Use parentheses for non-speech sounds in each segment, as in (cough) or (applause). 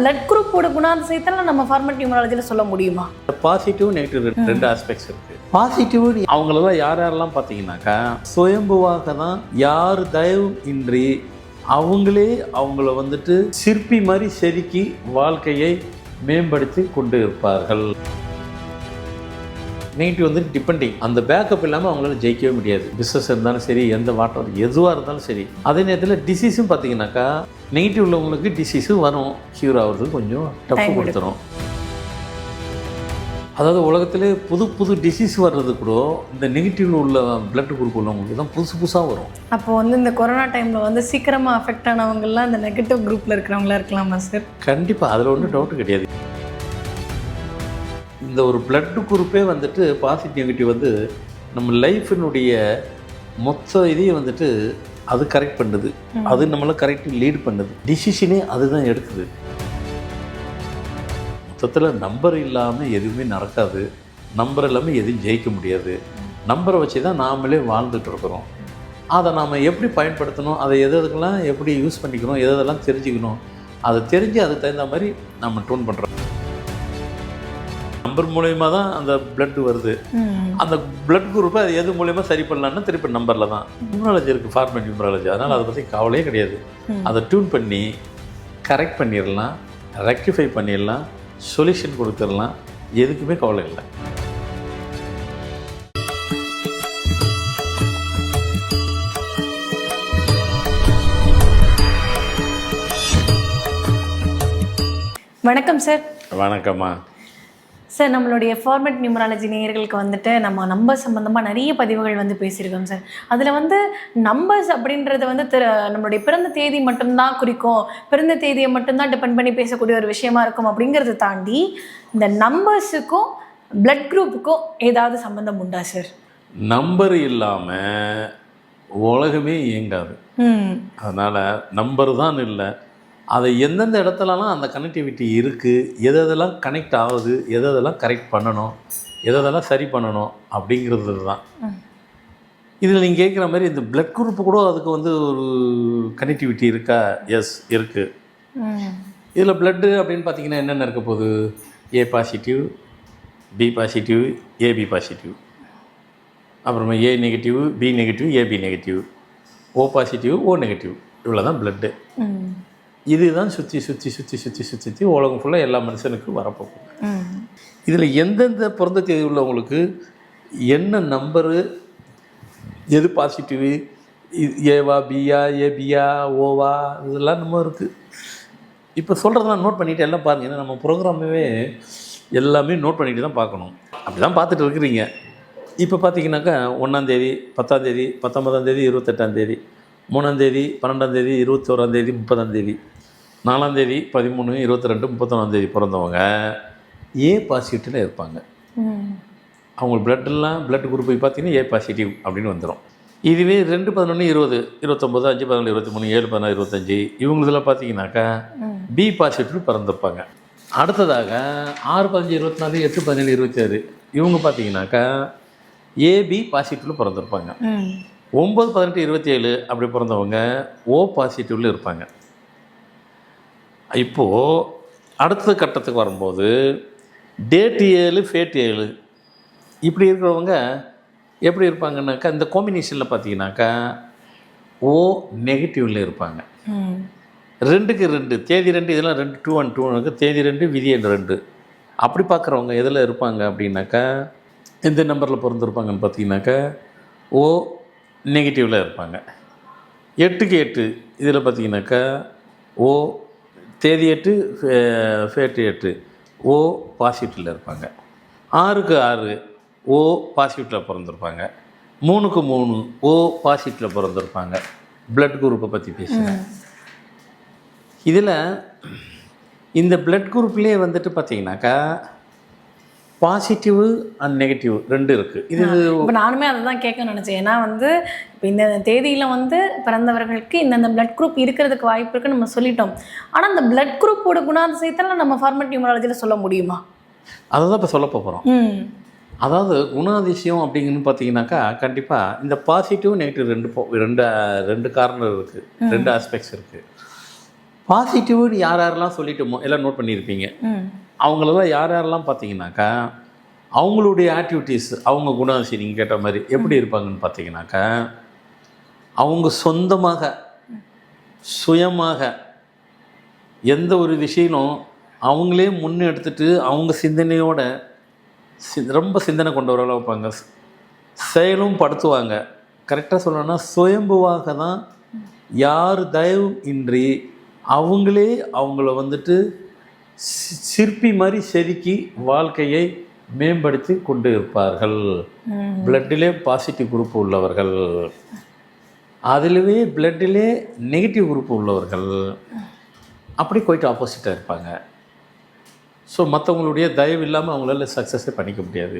Blood குரூப்போட குணாதிசயத்தெல்லாம் நம்ம format நியூமராலஜியில் சொல்ல முடியுமா? பாசிட்டிவ் நெகட்டிவ் ரெண்டு ஆஸ்பெக்ட்ஸ் இருக்கு. பாசிட்டிவ் அவங்களெல்லாம் யார் யாரெல்லாம் பார்த்தீங்கன்னாக்கா சுயம்புவாக தான் யார் தயவும் இன்றி அவங்களே அவங்கள வந்துட்டு சிற்பி மாதிரி செதுக்கி வாழ்க்கையை மேம்படுத்தி கொண்டு இருப்பார்கள். நெகட்டிவ் வந்து டிபெண்டிங் அந்த பேக்கப் இல்லாமல் அவங்களால ஜெயிக்கவே முடியாது. பிஸ்னஸ் இருந்தாலும் சரி எந்த வாட்டர் எதுவாக இருந்தாலும் சரி. அதே நேரத்தில் டிசீஸும் பார்த்தீங்கன்னாக்கா நெகட்டிவ் உள்ளவங்களுக்கு டிசீஸும் வரும். க்யூர் ஆகுறதுக்கு கொஞ்சம் டஃப் கொடுத்துரும். அதாவது உலகத்திலே புது புது டிசீஸ் வர்றது கூட இந்த நெகட்டிவ்ல உள்ள பிளட் குரூப் உள்ளவங்களுக்கு தான் புதுசு புதுசாக வரும். அப்போ வந்து இந்த கொரோனா டைமில் வந்து சீக்கிரமாக அஃபெக்ட் ஆனவங்கலாம் இந்த நெகட்டிவ் குரூப்பில் இருக்கிறவங்களா இருக்கலாமா சார் கண்டிப்பாக அதில் ஒன்றும் டவுட் கிடையாது. இந்த ஒரு பிளட் குரூப்பே வந்துட்டு பாசிட்டிவ் நெகட்டிவ் வந்து நம்ம லைஃபினுடைய மொத்த இதையும் வந்துட்டு அது கரெக்ட் பண்ணுது. அது நம்மளை கரெக்ட் லீட் பண்ணுது. டிசிஷனே அதுதான் எடுக்குது. மொத்தத்தில் நம்பர் இல்லாமல் எதுவுமே நடக்காது. நம்பர் இல்லாமல் எதுவும் ஜெயிக்க முடியாது. நம்பரை வச்சு தான் நாமளே வாழ்ந்துட்டு இருக்கிறோம். அதை நாம் எப்படி பயன்படுத்தணும்? அதை எது எதுக்கெல்லாம் எப்படி யூஸ் பண்ணிக்கணும் எது எதெல்லாம் தெரிஞ்சுக்கணும்? அதை தெரிஞ்சு அதுக்கு தகுந்த மாதிரி நம்ம டூன் பண்ணுறோம் நம்பர் மூலயமா தான் அந்த blood வருது. அந்த blood குரூப்பை அது எது மூலயமா சரி பண்ணலாம்னா திருப்பி நம்பரில் தான். நியூமராலஜி இருக்குது ஃபார்மேட் நியூமராலஜி அதனால் அதை பற்றி கவலையே கிடையாது. அதை டியூன் பண்ணி கரெக்ட் பண்ணிடலாம் ரெக்டிஃபை பண்ணிடலாம் சொல்யூஷன் கொடுத்துடலாம். எதுக்குமே கவலை இல்லை. வணக்கம் சார். வணக்கம்மா. சார் நம்மளுடைய ஃபார்மட் நியூமராலஜி நேயர்களுக்கு வந்துட்டு நம்ம நம்பர் சம்மந்தமாக நிறைய பதிவுகள் வந்து பேசியிருக்கோம் சார் அதில் வந்து நம்பர்ஸ் அப்படின்றது வந்து திரு நம்மளுடைய பிறந்த தேதி மட்டும்தான் குறிக்கும். பிறந்த தேதியை மட்டும்தான் டிபெண்ட் பண்ணி பேசக்கூடிய ஒரு விஷயமா இருக்கும் அப்படிங்கிறத தாண்டி இந்த நம்பர்ஸுக்கும் பிளட் குரூப்புக்கும் ஏதாவது சம்மந்தம் உண்டா சார் நம்பர் இல்லாமல் உலகமே இயங்காது. ம். அதனால் நம்பர் தான் இல்லை. அதை எந்தெந்த இடத்துலலாம் அந்த கனெக்டிவிட்டி இருக்குது எது எதெல்லாம் கனெக்ட் ஆகுது எது எதெல்லாம் கரெக்ட் பண்ணணும் எது எதெல்லாம் சரி பண்ணணும் அப்படிங்கிறது தான். இதில் நீங்கள் கேட்குற மாதிரி இந்த பிளட் குரூப் கூட அதுக்கு வந்து ஒரு கனெக்டிவிட்டி இருக்கா? எஸ் இருக்குது இதில் பிளட்டு அப்படின்னு பார்த்தீங்கன்னா என்னென்ன இருக்க போகுது? A positive B positive AB positive அப்புறமா A negative B negative AB negative O positive O negative இவ்வளோ தான் பிளட்டு இதுதான் சுற்றி சுற்றி சுற்றி சுற்றி சுற்றி சுற்றி உலகம் ஃபுல்லாக எல்லா மனுஷனுக்கும் வரப்போகுது. ம். இதில் எந்தெந்த பிறந்த தேதி உள்ளவங்களுக்கு என்ன நம்பரு எது பாசிட்டிவ் ஏவா பியா ஏபியா ஓவா இதெல்லாம் நம்ம இருக்குது இப்போ சொல்கிறதெல்லாம் நோட் பண்ணிட்டு எல்லாம் பாருங்க. ஏன்னா நம்ம ப்ரோக்ராமே எல்லாமே நோட் பண்ணிட்டு தான் பார்க்கணும். அப்படி தான் பார்த்துட்டு இருக்கிறீங்க. இப்போ பார்த்தீங்கன்னாக்கா ஒன்றாந்தேதி பத்தாந்தேதி பத்தொன்பதாந்தேதி இருபத்தெட்டாந்தேதி மூணாந்தேதி பன்னெண்டாந்தேதி இருபத்தோராந்தேதி முப்பதாந்தேதி நாலாந்தேதி பதிமூணு இருபத்தி ரெண்டு முப்பத்தொன்னாந்தேதி பிறந்தவங்க ஏ பாசிட்டிவில் இருப்பாங்க. அவங்க பிளட்டெல்லாம் பிளட் குரூப் போய் பார்த்தீங்கன்னா ஏ பாசிட்டிவ் அப்படின்னு வந்துடும் இதுவே ரெண்டு பதினொன்று இருபது இருபத்தொம்பது அஞ்சு பதினாலு இருபத்தி மூணு ஏழு பதினாறு இருபத்தஞ்சி இவங்களதில் பார்த்தீங்கன்னாக்கா பி பாசிட்டிவ் பிறந்திருப்பாங்க. அடுத்ததாக ஆறு பதினஞ்சு இருபத்தி நாலு எட்டு பதினேழு இருபத்தி ஆறு இவங்க பார்த்தீங்கன்னாக்கா ஏபி பாசிட்டிவில் பிறந்திருப்பாங்க. ஒம்பது பதினெட்டு இருபத்தி ஏழு அப்படி பிறந்தவங்க ஓ பாசிட்டிவ்ல இருப்பாங்க. இப்போது அடுத்த கட்டத்துக்கு வரும்போது டேட் ஏழு ஃபேட் ஏழு. இப்படி இருக்கிறவங்க எப்படி இருப்பாங்கன்னாக்கா இந்த காம்பினேஷனில் பார்த்தீங்கன்னாக்கா ஓ நெகட்டிவ்ல இருப்பாங்க. ரெண்டுக்கு ரெண்டு தேதி ரெண்டு இதெல்லாம் ரெண்டு டூ ஒன் டூ ஒனுக்கு தேதி ரெண்டு விதி ரெண்டு. அப்படி பார்க்குறவங்க எதில் இருப்பாங்க அப்படின்னாக்கா எந்த நம்பரில் பிறந்திருப்பாங்கன்னு பார்த்தீங்கன்னாக்கா ஓ நெகட்டிவில் இருப்பாங்க. எட்டுக்கு எட்டு இதில் பார்த்தீங்கன்னாக்கா ஓ தேதி எட்டு ஃபே- ஃபேட்டு எட்டு ஓ பாசிட்டிவில் இருப்பாங்க. ஆறுக்கு ஆறு ஓ பாசிட்டிவில் பிறந்திருப்பாங்க. மூணுக்கு மூணு ஓ பாசிட்டிவில் பிறந்திருப்பாங்க. பிளட் குரூப்பை பற்றி பேசுகிறேன் இதில் இந்த பிளட் குரூப்லேயே வந்துட்டு பார்த்தீங்கன்னாக்கா பாசிட்டிவ் அண்ட் நெகட்டிவ் ரெண்டு இருக்குது இது இப்போ நானுமே அதை தான் கேட்க நினச்சேன். ஏன்னா வந்து இப்போ இந்த தேதியில் வந்து பிறந்தவர்களுக்கு இந்தந்த பிளட் குரூப் இருக்கிறதுக்கு வாய்ப்பு இருக்குன்னு நம்ம சொல்லிட்டோம். ஆனால் அந்த பிளட் குரூப்போட குணாதிசயத்தெல்லாம் நம்ம ஃபார்மட் நியூமராலஜியில் சொல்ல முடியுமா? அதை தான் இப்போ சொல்ல போகிறோம் அதாவது குணாதிசயம் அப்படிங்கன்னு பார்த்தீங்கன்னாக்கா கண்டிப்பாக இந்த பாசிட்டிவ் நெகட்டிவ் ரெண்டு போ- ரெண்டு ரெண்டு காரணம் இருக்குது ரெண்டு ஆஸ்பெக்ட்ஸ் இருக்குது பாசிட்டிவ்னு யார் யாரெல்லாம் சொல்லிட்டோமோ எல்லாம் நோட் பண்ணியிருப்பீங்க. அவங்களெல்லாம் யார் யாரெல்லாம் பார்த்தீங்கன்னாக்கா அவங்களுடைய ஆக்டிவிட்டீஸ் அவங்க குணாசி நீங்கள் கேட்ட மாதிரி எப்படி இருப்பாங்கன்னு பார்த்தீங்கன்னாக்கா அவங்க சொந்தமாக சுயமாக எந்த ஒரு விஷயம் அவங்களே முன்னெடுத்துட்டு அவங்க சிந்தனையோட சி ரொம்ப சிந்தனை கொண்டவர்களாக வைப்பாங்க செயலும் படுத்துவாங்க. கரெக்டாக சொல்லணும்னா சுயம்புவாக தான் யார் தயவும் இன்றி அவங்களே அவங்கள வந்துட்டு சிற்பி மாதிரி செதுக்கி வாழ்க்கையை மேம்படுத்தி கொண்டு இருப்பார்கள். பிளட்டிலே பாசிட்டிவ் குரூப் உள்ளவர்கள். அதிலவே பிளட்டிலே நெகட்டிவ் குரூப் உள்ளவர்கள். அப்படி போயிட்டு ஆப்போசிட்டாக இருப்பாங்க. ஸோ மற்றவங்களுடைய தயவு இல்லாமல் அவங்களால சக்ஸஸே பண்ணிக்க முடியாது.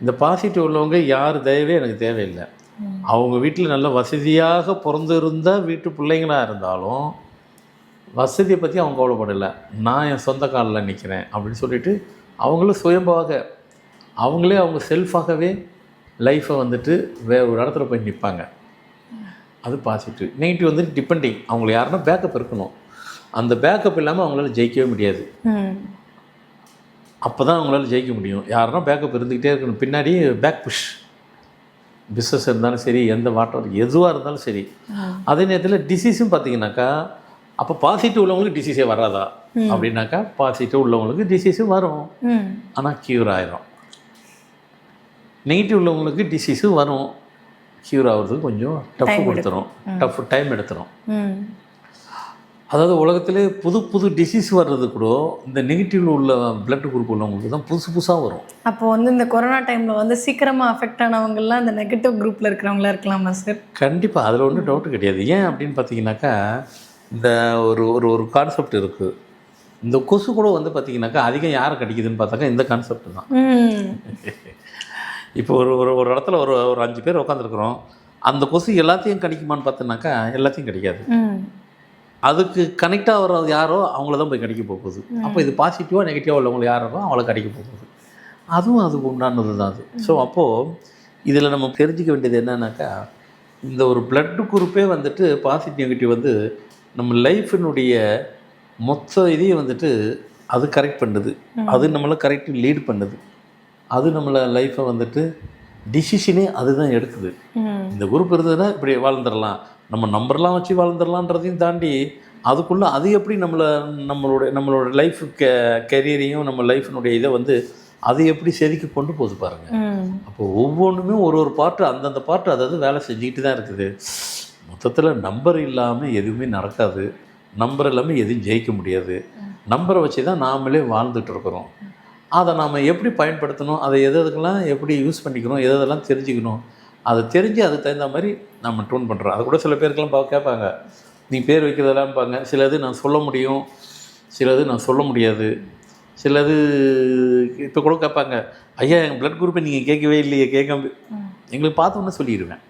இந்த பாசிட்டிவ் உள்ளவங்க யார் தயவே எனக்கு தேவையில்லை. அவங்க வீட்டில் நல்ல வசதியாக பிறந்திருந்த வீட்டு பிள்ளைங்களாக இருந்தாலும் வசதியை பற்றி அவங்க கவலைப்படலை. நான் என் சொந்த காலில் நிற்கிறேன் அப்படின்னு சொல்லிட்டு அவங்களும் சுயம்பாக அவங்களே அவங்க செல்ஃபாகவே லைஃப்பை வந்துட்டு வேற ஒரு இடத்துல போய் நிற்பாங்க. அது பாசிட்டிவ். நெகட்டிவ் வந்துட்டு டிபெண்டிங் அவங்களை யாருன்னா பேக்கப் இருக்கணும். அந்த பேக்கப் இல்லாமல் அவங்களால ஜெயிக்கவே முடியாது. அப்போ தான் அவங்களால ஜெயிக்க முடியும். யாருன்னா பேக்கப் இருந்துக்கிட்டே இருக்கணும். பின்னாடி பேக் புஷ் பிஸ்னஸ் இருந்தாலும் சரி எந்த வாட்டர் எதுவாக இருந்தாலும் சரி. அதே நேரத்தில் டிசீஸும் பார்த்தீங்கன்னாக்கா அப்போ பாசிட்டிவ் உள்ளவங்களுக்கு டிசீஸே வராதா? அப்படின்னாக்கா பாசிட்டிவ் உள்ளவங்களுக்கு டிசீஸும் வரும். ஆனால் க்யூர் ஆயிரும். நெகட்டிவ் உள்ளவங்களுக்கு டிசீஸும் வரும். க்யூர் ஆகுறதுக்கு கொஞ்சம் டஃப் கொடுத்துரும். டஃப் டைம் எடுத்துரும். அதாவது உலகத்திலே புது புது டிசீஸ் வர்றது கூட இந்த நெகட்டிவ் உள்ள பிளட் குரூப் உள்ளவங்களுக்கு தான் புதுசு புதுசாக வரும். அப்போ வந்து இந்த கொரோனா டைம்ல வந்து சீக்கிரமா அஃபெக்ட் ஆனவங்கலாம் இந்த நெகட்டிவ் குரூப்ல இருக்கிறவங்களா இருக்கலாமா சார் கண்டிப்பாக அதில் ஒன்றும் டவுட்டு கிடையாது. ஏன் அப்படின்னு பார்த்தீங்கன்னாக்கா இந்த ஒரு ஒரு ஒரு கான்செப்ட் இருக்குது இந்த கொசு கூட வந்து பார்த்தீங்கன்னாக்கா அதிகம் யாரை கடிக்குதுன்னு பார்த்தாக்கா இந்த கான்செப்ட் தான். (laughs) இப்போ ஒரு ஒரு ஒரு இடத்துல ஒரு ஒரு அஞ்சு பேர் உட்காந்துருக்குறோம் அந்த கொசு எல்லாத்தையும் கடிக்குமான்னு பார்த்தோன்னாக்கா எல்லாத்தையும் கடிக்காது. அதுக்கு கனெக்ட் ஆகிறது யாரோ அவங்கள தான் போய் கடிக்க போகுது. அப்போ இது பாசிட்டிவாக நெகட்டிவாக உள்ளவங்க யாரோ அவங்கள கடிக்க போகுது. அதுவும் அதுக்கு உண்டானது தான் அது. ஸோ அப்போது இதில் நம்ம தெரிஞ்சுக்க வேண்டியது என்னன்னாக்கா இந்த ஒரு பிளட் குரூப்பே வந்துட்டு பாசிட்டிவ் நெகட்டிவ் வந்து நம்ம லைஃபினுடைய மொத்த இதையும் வந்துட்டு அது கரெக்ட் பண்ணுது. அது நம்மளை கரெக்ட் லீட் பண்ணுது. அது நம்மளை லைஃப்பை வந்துட்டு டிசிஷனே அதுதான் எடுக்குது. இந்த குரூப் இருந்ததுன்னா இப்படி வாழ்ந்துடலாம். நம்ம நம்பர்லாம் வச்சு வாழ்ந்துடலான்றதையும் தாண்டி அதுக்குள்ளே அது எப்படி நம்மளை நம்மளோட நம்மளோட லைஃப் கே கெரியரையும் நம்ம லைஃபினுடைய இதை வந்து அது எப்படி செதுக்கி கொண்டு போகுது பாருங்கள் அப்போ ஒவ்வொன்றுமே ஒரு ஒரு பாட்டு அந்தந்த பாட்டு அதாவது வேலை செஞ்சுக்கிட்டு தான் இருக்குது. மொத்தத்தில் நம்பர் இல்லாமல் எதுவுமே நடக்காது. நம்பர் இல்லாமல் எதுவும் ஜெயிக்க முடியாது. நம்பரை வச்சு தான் நாமளே வாழ்ந்துட்டு இருக்கிறோம். அதை நாம் எப்படி பயன்படுத்தணும்? அதை எது எதுக்கெல்லாம் எப்படி யூஸ் பண்ணிக்கணும்? எது எதெல்லாம் தெரிஞ்சுக்கணும்? அதை தெரிஞ்சு அதுக்கு தகுந்த மாதிரி நம்ம டூன் பண்ணுறோம் அது கூட சில பேருக்கெல்லாம் பா கேட்பாங்க. நீ பேர் வைக்கிறதெல்லாம் பாங்க சிலது நான் சொல்ல முடியும். சிலது நான் சொல்ல முடியாது. சிலது இப்போ கூட கேட்பாங்க. ஐயா எங்கள் பிளட் குரூப்பை நீங்கள் கேட்கவே இல்லையே கேட்காம எங்களுக்கு பார்த்தோன்னே சொல்லிடுவேன்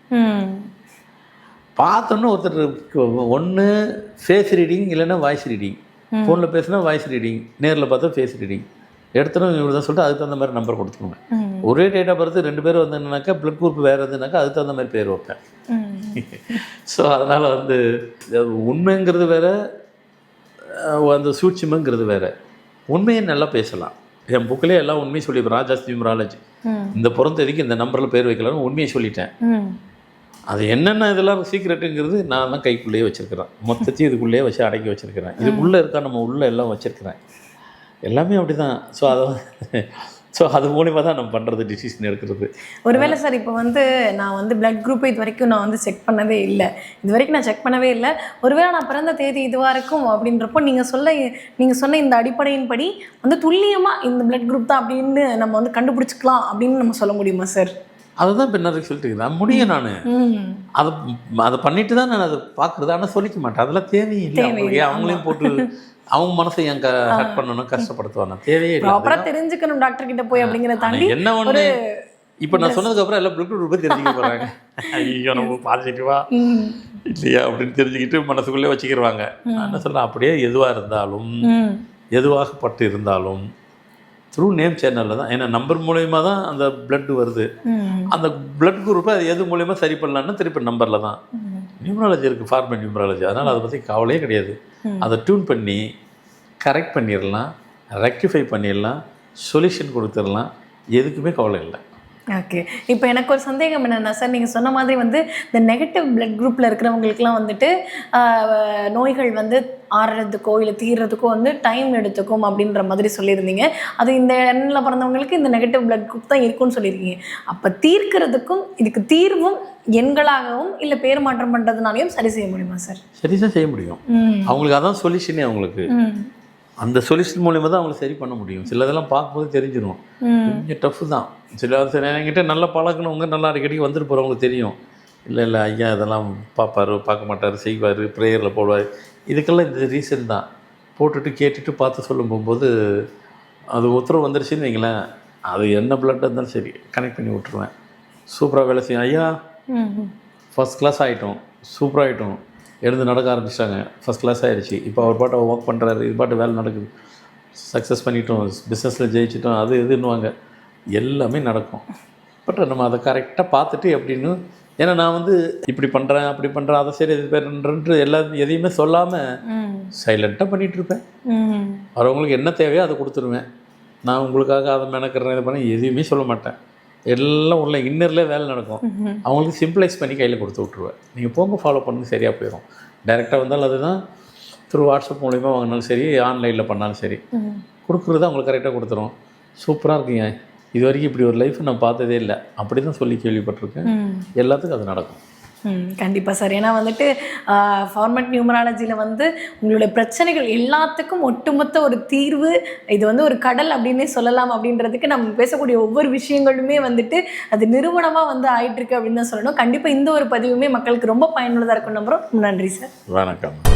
பார்த்தோன்னே ஒருத்தர் ஒன்று ஃபேஸ் ரீடிங் இல்லைன்னா வாய்ஸ் ரீடிங் ஃபோனில் பேசினா வாய்ஸ் ரீடிங் நேரில் பார்த்தா ஃபேஸ் ரீடிங் எடுத்தனும் இவ்வளோ தான் சொல்லிட்டு அதுக்கு தகுந்த மாதிரி நம்பர் கொடுத்துருங்க ஒரே டேட் ஆஃப் பர்த் ரெண்டு பேர் வந்ததுனாக்கா பிளட் குரூப் வேறு இருந்ததுனாக்கா அதுக்கு தகுந்த மாதிரி பேர் வைப்பேன். ஸோ அதனால் வந்து உண்மைங்கிறது வேற அந்த சூட்சிமங்கிறது வேற. உண்மையை நல்லா பேசலாம். என் புக்கிலே எல்லாம் உண்மையை சொல்லி ராஜாஸ் நியூமராலஜி ம். இந்த பிறந்ததிக்கு இந்த நம்பரில் பேர் வைக்கலாம்னு உண்மையை சொல்லிட்டேன். அது என்னென்ன இதெல்லாம் சீக்ரெட்டுங்கிறது நான் தான் கைக்குள்ளேயே வச்சுருக்கிறேன். மொத்தத்தையும் இதுக்குள்ளேயே வச்சு அடக்கி வச்சுருக்கிறேன். இதுக்குள்ளே இருக்கா? நம்ம உள்ளே எல்லாம் வச்சுருக்கிறேன். எல்லாமே அப்படி தான் ஸோ அதை ஸோ அது மூலிமா தான் நம்ம பண்ணுறது டிசிஷன் எடுக்கிறது. ஒருவேளை சார் இப்போ வந்து நான் வந்து பிளட் குரூப்பை இது வரைக்கும் நான் வந்து செக் பண்ணவே இல்லை. இது வரைக்கும் நான் செக் பண்ணவே இல்லை. ஒருவேளை நான் பிறந்த தேதி இதுவாக இருக்கும் அப்படின்றப்போ நீங்கள் சொல்ல நீங்கள் சொன்ன இந்த அடிப்படையின்படி வந்து துல்லியமாக இந்த பிளட் குரூப் தான் அப்படின்னு நம்ம வந்து கண்டுபிடிச்சிக்கலாம் அப்படின்னு நம்ம சொல்ல முடியுமா சார் அதுதான் இப்போ என்ன சொல்லிட்டு இருக்கேன். முடியும் நான். அதை அதை பண்ணிட்டு தான் நான் அதை பார்க்குறது. ஆனால் சொல்லிக்க மாட்டேன். அதெல்லாம் தேவையில்லை அவங்களுக்கு அவங்களையும் போட்டு அவங்க மனசை என் ஹர்ட் பண்ணணும் கஷ்டப்படுத்துவாங்க. தேவையே இல்லை. ப்ராப்பராக தெரிஞ்சுக்கணும் டாக்டர் கிட்ட போய் அப்படிங்கிறத தாண்டி என்ன ஒன்று இப்போ நான் சொன்னதுக்கு அப்புறம் எல்லாம் பிளட் குரூப் தெரிஞ்சுக்க போகிறாங்க ஐயோ நம்ம பாசிட்டிவா இல்லையா? அப்படின்னு தெரிஞ்சுக்கிட்டு மனசுக்குள்ளே வச்சுக்கிடுவாங்க நான் என்ன சொல்றேன் அப்படியே எதுவாக இருந்தாலும் எதுவாகப்பட்டு இருந்தாலும் த்ரூ நேம் சேனலில் தான். ஏன்னா நம்பர் மூலயமா தான் அந்த blood வருது. அந்த blood குரூப்பை அது எது மூலயமா சரி பண்ணலான்னு திருப்பி நம்பரில் தான். நியூமராலஜி இருக்குது ஃபார்மல் நியூமராலஜி அதனால் அதை பற்றி கவலையே கிடையாது. அதை டியூன் பண்ணி கரெக்ட் பண்ணிடலாம் ரெக்டிஃபை பண்ணிடலாம் சொல்யூஷன் கொடுத்துடலாம் எதுக்குமே கவலை இல்லை. ஓகே இப்போ எனக்கு ஒரு சந்தேகம் என்னென்னா சார் நீங்கள் சொன்ன மாதிரி வந்து இந்த நெகட்டிவ் பிளட் குரூப்பில் இருக்கிறவங்களுக்குலாம் வந்துட்டு நோய்கள் வந்து ஆறுறதுக்கோ இல்லை தீர்றதுக்கோ வந்து டைம் எடுத்துக்கும் அப்படின்ற மாதிரி சொல்லியிருந்தீங்க. அது இந்த எண்ணில் பிறந்தவங்களுக்கு இந்த நெகட்டிவ் பிளட் குரூப் தான் இருக்கும்னு சொல்லியிருக்கீங்க. அப்போ தீர்க்கிறதுக்கும் இதுக்கு தீர்வும் எண்களாகவும் இல்லை பேர் மாற்றம் பண்ணுறதுனாலையும் சரி செய்ய முடியுமா சார் சரிதான் செய்ய முடியும். அவங்களுக்கு அதான் சொல்யூஷனே அவங்களுக்கு. அந்த சொல்யூஷன் மூலியமாக தான் அவங்களை சரி பண்ண முடியும். சிலதெல்லாம் பார்க்கும்போது தெரிஞ்சிடும் கொஞ்சம் டஃப் தான். சில சில என்கிட்ட நல்லா பழகினவங்க நல்லா அடிக்கடி வந்துட்டு போகிறவங்களுக்கு தெரியும். இல்லை இல்லை ஐயா இதெல்லாம் பார்ப்பாரு பார்க்க மாட்டார் செய்வார் ப்ரேயரில் போடுவார். இதுக்கெல்லாம் இந்த ரீசன் தான். போட்டுட்டு கேட்டுட்டு பார்த்து சொல்லும் போகும்போது அது உத்தரவு வந்துருச்சுன்னு வைங்களேன். அது என்ன பிளட்டாக இருந்தாலும் சரி கனெக்ட் பண்ணி விட்ருவேன் சூப்பராக வேலை செய்யும். ஐயா ஃபஸ்ட் கிளாஸ் ஆகிட்டோம் சூப்பராக ஆகிட்டோம் எழுந்து நடக்க ஆரம்பிச்சிட்டாங்க. ஃபஸ்ட் கிளாஸ் ஆயிடுச்சு. இப்போ அவர் பாட்டை ஒர்க் பண்ணுறாரு இது பாட்டு வேலை நடக்குது. சக்ஸஸ் பண்ணிட்டோம். பிஸ்னஸில் ஜெயிச்சிட்டோம். அது இதுன்னுவாங்க. எல்லாமே நடக்கும். பட் நம்ம அதை கரெக்டாக பார்த்துட்டு எப்படின்னு ஏன்னா நான் வந்து இப்படி பண்ணுறேன் அப்படி பண்ணுறேன் அதை சரி இது பண்ணுறேன்ட்டு எல்லா எதையுமே சொல்லாமல் சைலண்ட்டாக பண்ணிகிட்டு இருப்பேன். ம். அவங்களுக்கு என்ன தேவையோ அதை கொடுத்துருவேன். நான் உங்களுக்காக அதை மெனக்கிறேன் இது பண்ண எதுவுமே சொல்ல மாட்டேன். எல்லாம் உள்ள இன்னர்லேயே வேலை நடக்கும். அவங்களுக்கு சிம்பிளைஸ் பண்ணி கையில் கொடுத்து விட்ருவேன் நீங்கள் போங்க ஃபாலோ பண்ணுங்க சரியாக போயிடும் டைரெக்டாக வந்தாலும் அதுதான் த்ரூ வாட்ஸ்அப் மூலிமா வாங்கினாலும் சரி ஆன்லைனில் பண்ணாலும் சரி. கொடுக்குறது அவங்களுக்கு கரெக்டாக கொடுத்துரும். சூப்பராக இருக்குங்க. இது வரைக்கும் இப்படி ஒரு லைஃப் நான் பார்த்ததே இல்லை. அப்படி தான் சொல்லி கேள்விப்பட்டிருக்கேன். எல்லாத்துக்கும் அது நடக்கும். கண்டிப்பாக சார். ஏன்னா வந்துட்டு ஃபார்மட் நியூமராலஜியில் வந்து உங்களுடைய பிரச்சனைகள் எல்லாத்துக்கும் ஒட்டுமொத்த ஒரு தீர்வு இது வந்து ஒரு கடல் அப்படின்னே சொல்லலாம் அப்படின்றதுக்கு நம்ம பேசக்கூடிய ஒவ்வொரு விஷயங்களுமே வந்துட்டு அது நிறுவனமாக வந்து ஆயிட்டு இருக்கு அப்படின்னு தான் சொல்லணும். கண்டிப்பாக இந்த ஒரு பதிவுமே மக்களுக்கு ரொம்ப பயனுள்ளதாக இருக்கும் நம்புறோம். நன்றி சார். வணக்கம்.